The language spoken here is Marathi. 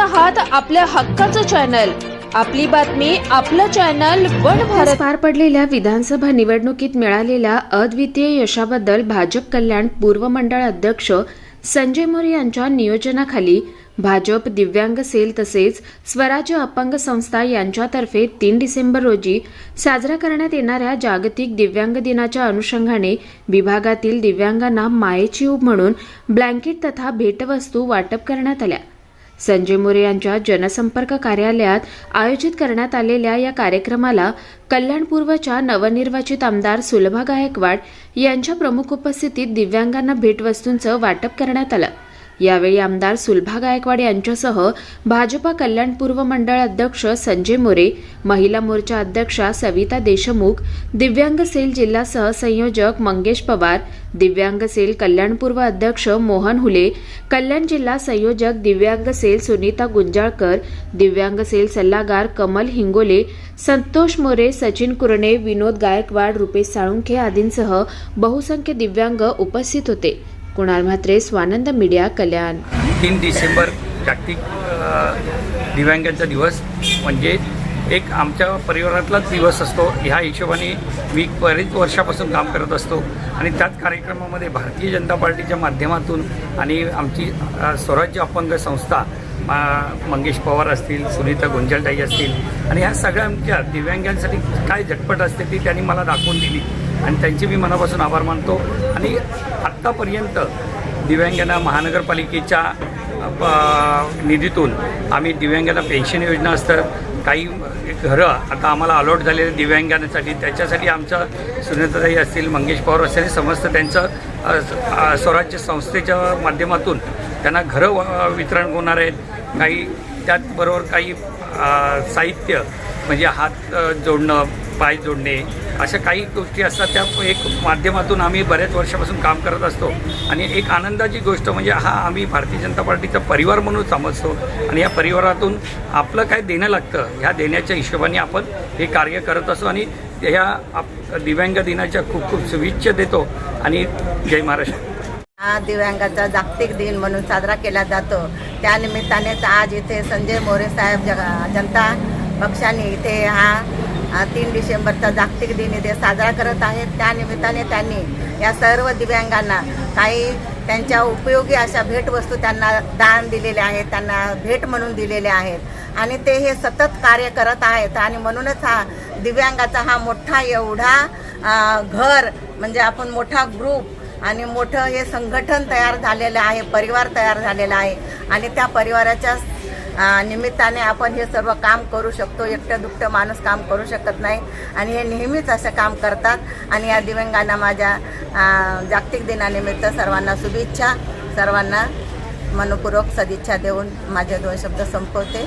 आहात आपल्या हक्काचं चॅनल. आपली बातमी आपलं चॅनल वन भारत. पार पडलेल्या विधानसभा निवडणुकीत मिळालेल्या अद्वितीय यशाबद्दल भाजप कल्याण पूर्व मंडळ अध्यक्ष संजय मोरे यांच्या नियोजनाखाली भाजप दिव्यांग सेल तसेच स्वराज्य अपंग संस्था यांच्यातर्फे तीन डिसेंबर रोजी साजरा करण्यात येणाऱ्या जागतिक दिव्यांग दिनाच्या अनुषंगाने विभागातील दिव्यांगांना मायेची ऊब म्हणून ब्लँकेट तथा भेटवस्तू वाटप करण्यात आल्या. संजय मोरे यांच्या जनसंपर्क कार्यालयात आयोजित करण्यात आलेल्या या कार्यक्रमाला कल्याण पूर्वच्या नवनिर्वाचित आमदार सुलभा गायकवाड यांच्या प्रमुख उपस्थितीत दिव्यांगांना भेटवस्तूंचं वाटप करण्यात आलं. यावेळी आमदार सुलभा गायकवाड यांच्यासह भाजपा कल्याण पूर्व मंडळ अध्यक्ष संजय मोरे महिला मोर्चा अध्यक्षा सविता देशमुख दिव्यांग सेल जिल्हा सहसंयोजक मंगेश पवार दिव्यांग सेल कल्याण पूर्व अध्यक्ष मोहन हुले कल्याण जिल्हा संयोजक दिव्यांग सेल सुनीता गुंजाळकर दिव्यांग सेल सल्लागार कमल हिंगोले संतोष मोरे सचिन कुरणे विनोद गायकवाड रुपेश साळुंखे आदींसह बहुसंख्य दिव्यांग उपस्थित होते. कुणाल म्हात्रे स्वानंद मीडिया कल्याण. तीन डिसेंबर जागतिक दिव्यांगांचा दिवस म्हणजे एक आमच्या परिवारातलाच दिवस असतो. ह्या हिशोबाने मी बरेच वर्षापासून काम करत असतो आणि त्याच कार्यक्रमामध्ये भारतीय जनता पार्टीच्या माध्यमातून आणि आमची स्वराज्य अपंग संस्था मा- मंगेश पवार असतील सुनीता गुंजलताई असतील. आणि ह्या सगळ्या आमच्या दिव्यांगांसाठी काय झटपट असते ती त्यांनी मला दाखवून दिली. आणि त्यांचे मी मनापासून आभार मानतो. आणि आत्तापर्यंत दिव्यांगांना महानगरपालिकेच्या प- निधीतून आम्ही दिव्यांगांना पेन्शन योजना असतं काही घरं आता आम्हाला अलॉट झालेले दिव्यांगांसाठी त्याच्यासाठी आमच्या सुनीताताई असतील मंगेश पवार असतील समस्त त्यांचं स्वराज्य संस्थेच्या माध्यमातून त्यांना घरं वितरण होणार आहेत. काही त्याचबरोबर काही साहित्य म्हणजे हात जोडणं पाय जोडणे अशा काही गोष्टी असतात त्या एक माध्यमातून आम्ही बऱ्याच वर्षापासून काम करत असतो. आणि एक आनंदाची गोष्ट म्हणजे हा आम्ही भारतीय जनता पार्टीचा परिवार म्हणून समजतो. आणि या परिवारातून आपलं काय देणं लागतं ह्या देण्याच्या हिशोबाने आपण हे कार्य करत असतो. आणि ह्या आप दिव्यांग दिनाच्या खूप खूप शुभेच्छा देतो. आणि जय महाराष्ट्र. हा दिव्यांगाचा जागतिक दिन म्हणून साजरा केला जातो. त्यानिमित्तानेच आज इथे संजय मोरे साहेब जग जनता पक्षाने इथे हा हा तीन डिसेंबरचा जागतिक दिन इथे साजरा करत आहेत. त्यानिमित्ताने त्यांनी या सर्व दिव्यांगांना काही त्यांच्या उपयोगी अशा भेटवस्तू त्यांना दान दिलेल्या आहेत त्यांना भेट म्हणून दिलेल्या आहेत. आणि ते हे सतत कार्य करत आहेत. आणि म्हणूनच हा दिव्यांगाचा हा मोठा एवढा घर म्हणजे आपण मोठा ग्रुप आणि मोठं हे संघटन तयार झालेलं आहे परिवार तयार झालेला आहे. आणि त्या परिवाराच्या निमित्ताने आपण हे सर्व काम करू शकतो. एकटं दुकटं माणूस काम करू शकत नाही. आणि हे नेहमीच असं काम करतात. आणि या दिव्यांगांना माझ्या जागतिक दिनानिमित्त सर्वांना शुभेच्छा. सर्वांना मनपूर्वक सदिच्छा देऊन माझे दोन शब्द संपवते.